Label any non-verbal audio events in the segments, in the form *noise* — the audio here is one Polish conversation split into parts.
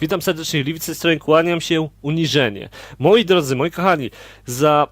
Witam serdecznie, Liwicy strony, kłaniam się uniżenie. Moi drodzy, moi kochani, za,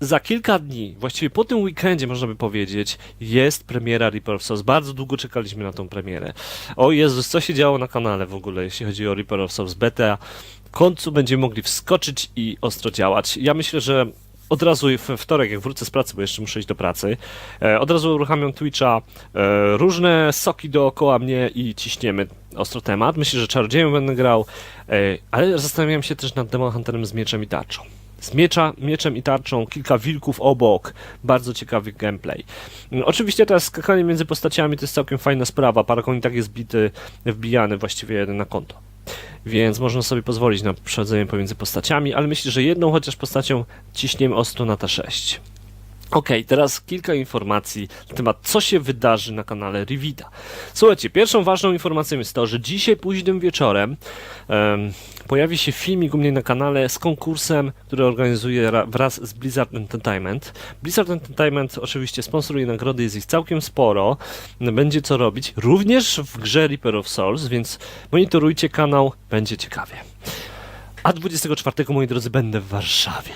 za kilka dni, właściwie po tym weekendzie można by powiedzieć, jest premiera Reaper of Souls. Bardzo długo czekaliśmy na tą premierę. O Jezus, co się działo na kanale w ogóle, jeśli chodzi o Reaper of Souls beta. W końcu będziemy mogli wskoczyć i ostro działać. Ja myślę, że od razu we wtorek, jak wrócę z pracy, bo jeszcze muszę iść do pracy, e, od razu uruchamiam Twitcha, e, różne soki dookoła mnie i ciśniemy ostro temat. Myślę, że czarodziejem będę grał, e, ale zastanawiam się też nad Demon Hunterem z mieczem i tarczą. Z miecza, mieczem i tarczą, kilka wilków obok, bardzo ciekawy gameplay. Mm, Oczywiście teraz skakanie między postaciami to jest całkiem fajna sprawa, Paragon i tak jest bity, wbijany właściwie jeden na konto więc można sobie pozwolić na przechodzenie pomiędzy postaciami, ale myślę, że jedną chociaż postacią ciśniemy ostro na T6. Okej, teraz kilka informacji na temat, co się wydarzy na kanale Rivita. Słuchajcie, pierwszą ważną informacją jest to, że dzisiaj późnym wieczorem em, pojawi się filmik u mnie na kanale z konkursem, który organizuję ra- wraz z Blizzard Entertainment. Blizzard Entertainment oczywiście sponsoruje nagrody, jest ich całkiem sporo, będzie co robić, również w grze Reaper of Souls, więc monitorujcie kanał, będzie ciekawie. A 24, moi drodzy, będę w Warszawie.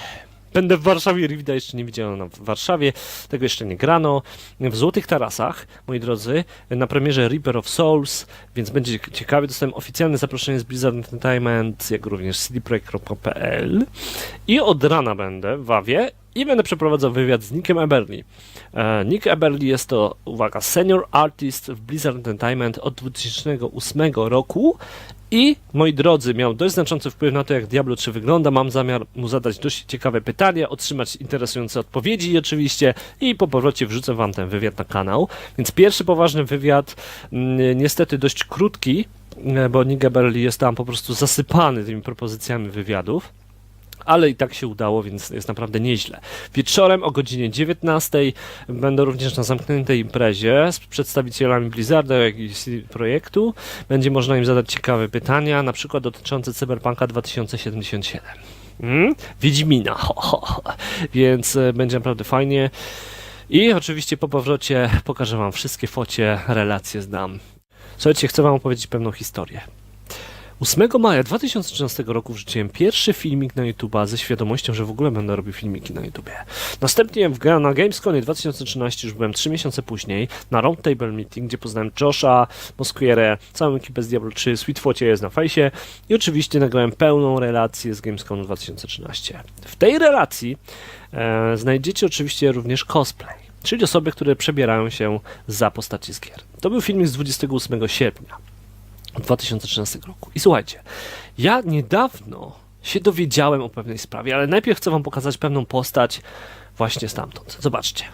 Będę w Warszawie, Rivida jeszcze nie widziałem w Warszawie, tego jeszcze nie grano. W Złotych Tarasach, moi drodzy, na premierze Reaper of Souls, więc będzie ciekawie. Dostałem oficjalne zaproszenie z Blizzard Entertainment, jak również cdprojekt.pl i od rana będę w Wawie i będę przeprowadzał wywiad z Nickiem Eberly. E, Nick Eberly jest to, uwaga, senior artist w Blizzard Entertainment od 2008 roku i, moi drodzy, miał dość znaczący wpływ na to, jak Diablo 3 wygląda. Mam zamiar mu zadać dość ciekawe pytania, otrzymać interesujące odpowiedzi oczywiście i po powrocie wrzucę wam ten wywiad na kanał. Więc pierwszy poważny wywiad, mm, niestety dość krótki, e, bo Nick Eberly jest tam po prostu zasypany tymi propozycjami wywiadów ale i tak się udało, więc jest naprawdę nieźle. Wieczorem o godzinie 19 będę również na zamkniętej imprezie z przedstawicielami Blizzarda, jak i CD Projektu. Będzie można im zadać ciekawe pytania, na przykład dotyczące Cyberpunka 2077. Mm? Wiedźmina, ho, ho, ho. więc e, będzie naprawdę fajnie. I oczywiście po powrocie pokażę wam wszystkie focie, relacje zdam. Słuchajcie, chcę wam opowiedzieć pewną historię. 8 maja 2013 roku wrzuciłem pierwszy filmik na YouTube'a ze świadomością, że w ogóle będę robił filmiki na YouTubie. Następnie w, na Gamesconie 2013, już byłem 3 miesiące później, na Roundtable Meeting, gdzie poznałem Josha, Mosquierę, całą ekipę z Diablo 3, Sweetfocie jest na fejsie i oczywiście nagrałem pełną relację z Gamesconu 2013. W tej relacji e, znajdziecie oczywiście również cosplay, czyli osoby, które przebierają się za postaci z gier. To był filmik z 28 sierpnia. 2013 roku. I słuchajcie, ja niedawno się dowiedziałem o pewnej sprawie, ale najpierw chcę wam pokazać pewną postać właśnie stamtąd. Zobaczcie.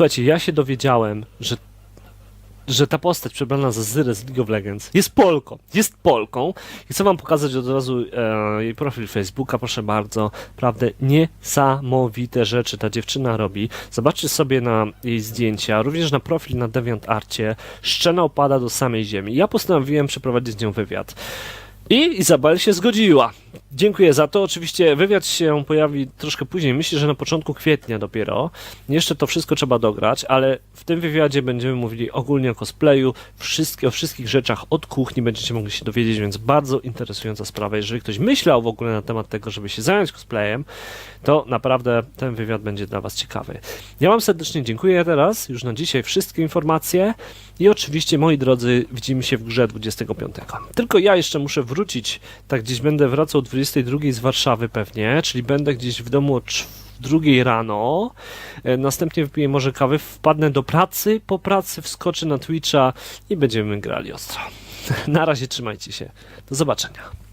Słuchajcie, ja się dowiedziałem, że że ta postać przebrana za Zyrę z League of Legends jest Polką. Jest Polką. I chcę wam pokazać od razu e, jej profil Facebooka, proszę bardzo. Prawdę, niesamowite rzeczy ta dziewczyna robi. Zobaczcie sobie na jej zdjęcia, również na profil na DeviantArcie. Szczena opada do samej ziemi. Ja postanowiłem przeprowadzić z nią wywiad. I Izabel się zgodziła. Dziękuję za to. Oczywiście wywiad się pojawi troszkę później. Myślę, że na początku kwietnia dopiero. Jeszcze to wszystko trzeba dograć, ale w tym wywiadzie będziemy mówili ogólnie o cosplayu, wszystkie, o wszystkich rzeczach od kuchni będziecie mogli się dowiedzieć, więc bardzo interesująca sprawa. Jeżeli ktoś myślał w ogóle na temat tego, żeby się zająć cosplayem, to naprawdę ten wywiad będzie dla Was ciekawy. Ja Wam serdecznie dziękuję teraz, już na dzisiaj wszystkie informacje i oczywiście, moi drodzy, widzimy się w grze 25. Tylko ja jeszcze muszę wrócić, tak gdzieś będę wracał o 22 z Warszawy pewnie, czyli będę gdzieś w domu o drugiej rano, e, następnie wypiję może kawy, wpadnę do pracy, po pracy wskoczę na Twitcha i będziemy grali ostro. *laughs* Na razie trzymajcie się. Do zobaczenia.